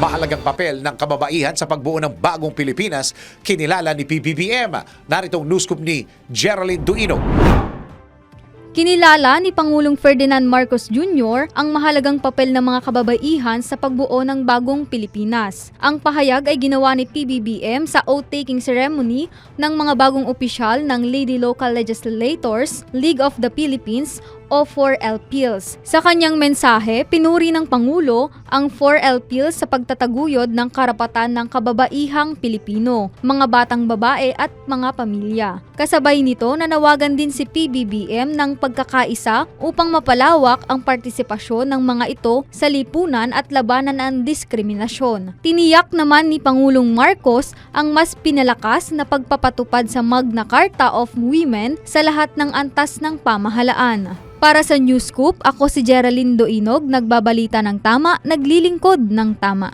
Mahalagang papel ng kababaihan sa pagbuo ng bagong Pilipinas, kinilala ni PBBM. Narito ang news scoop ni Geraldine Duino. Kinilala ni Pangulong Ferdinand Marcos Jr. ang mahalagang papel ng mga kababaihan sa pagbuo ng bagong Pilipinas. Ang pahayag ay ginawa ni PBBM sa oath-taking ceremony ng mga bagong opisyal ng Lady Local Legislators, League of the Philippines o 4LPILs. Sa kanyang mensahe, pinuri ng Pangulo ang 4LPILs sa pagtataguyod ng karapatan ng kababaihang Pilipino, mga batang babae at mga pamilya. Kasabay nito, nanawagan din si PBBM ng pagkakaisa upang mapalawak ang partisipasyon ng mga ito sa lipunan at labanan ng diskriminasyon. Tiniyak naman ni Pangulong Marcos ang mas pinalakas na pagpapatupad sa Magna Carta of Women sa lahat ng antas ng pamahalaan. Para sa News Scoop, ako si Geraldine Doinog, nagbabalita ng tama, naglilingkod ng tama.